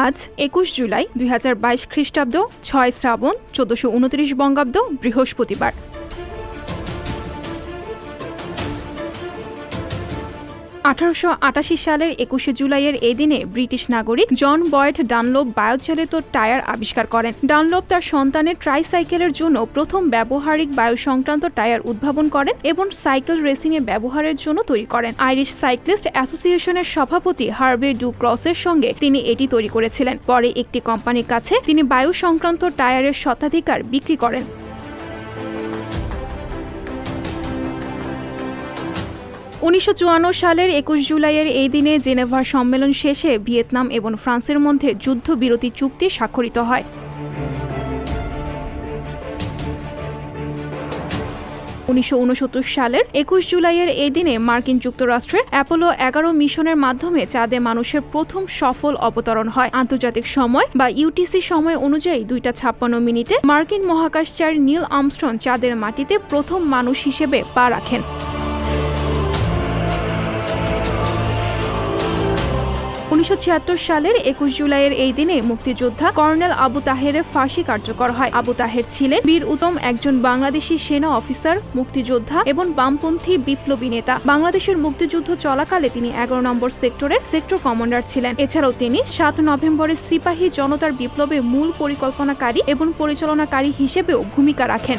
আজ একুশ জুলাই দুই হাজার বাইশ খ্রিস্টাব্দ ছয় শ্রাবণ চোদ্দশো উনত্রিশ বঙ্গাব্দ বৃহস্পতিবার। আঠারোশো আটাশি সালের একুশে জুলাইয়ের এই দিনে ব্রিটিশ নাগরিক জন বয়েড ডানলোপ বায়ুচালিত টায়ার আবিষ্কার করেন। ডানলোপ তার সন্তানের ট্রাইসাইকেলের জন্য প্রথম ব্যবহারিক বায়ু সংক্রান্ত টায়ার উদ্ভাবন করেন এবং সাইকেল রেসিংয়ে ব্যবহারের জন্য তৈরি করেন। আইরিশ সাইক্লিস্ট অ্যাসোসিয়েশনের সভাপতি হার্বে ডু ক্রসের সঙ্গে তিনি এটি তৈরি করেছিলেন। পরে একটি কোম্পানির কাছে তিনি বায়ু সংক্রান্ত টায়ারের স্বত্বাধিকার বিক্রি করেন। উনিশশো চুয়ান্ন সালের একুশ জুলাইয়ের এই দিনে জেনেভা সম্মেলন শেষে ভিয়েতনাম এবং ফ্রান্সের মধ্যে যুদ্ধবিরতি চুক্তি স্বাক্ষরিত হয়। উনিশশো উনসত্তর সালের একুশ জুলাইয়ের এই দিনে মার্কিন যুক্তরাষ্ট্রের অ্যাপোলো এগারো মিশনের মাধ্যমে চাঁদে মানুষের প্রথম সফল অবতরণ হয়। আন্তর্জাতিক সময় বা ইউটিসি সময় অনুযায়ী দুইটা ছাপ্পান্ন মিনিটে মার্কিন মহাকাশচারী নীল আমস্ট্রন চাঁদের মাটিতে প্রথম মানুষ হিসেবে পা রাখেন। উনিশশো ছিয়াত্তর সালের একুশ জুলাইয়ের এই দিনে মুক্তিযোদ্ধা কর্নেল আবু তাহেরের ফাঁসি কার্যকর হয়। আবু তাহের ছিলেন বীর উত্তম একজন বাংলাদেশি সেনা অফিসার, মুক্তিযোদ্ধা এবং বামপন্থী বিপ্লবী নেতা। বাংলাদেশের মুক্তিযুদ্ধ চলাকালে তিনি এগারো নম্বর সেক্টরের সেক্টর কমান্ডার ছিলেন। এছাড়াও তিনি সাত নভেম্বরের সিপাহী জনতার বিপ্লবে মূল পরিকল্পনাকারী এবং পরিচালনাকারী হিসেবেও ভূমিকা রাখেন।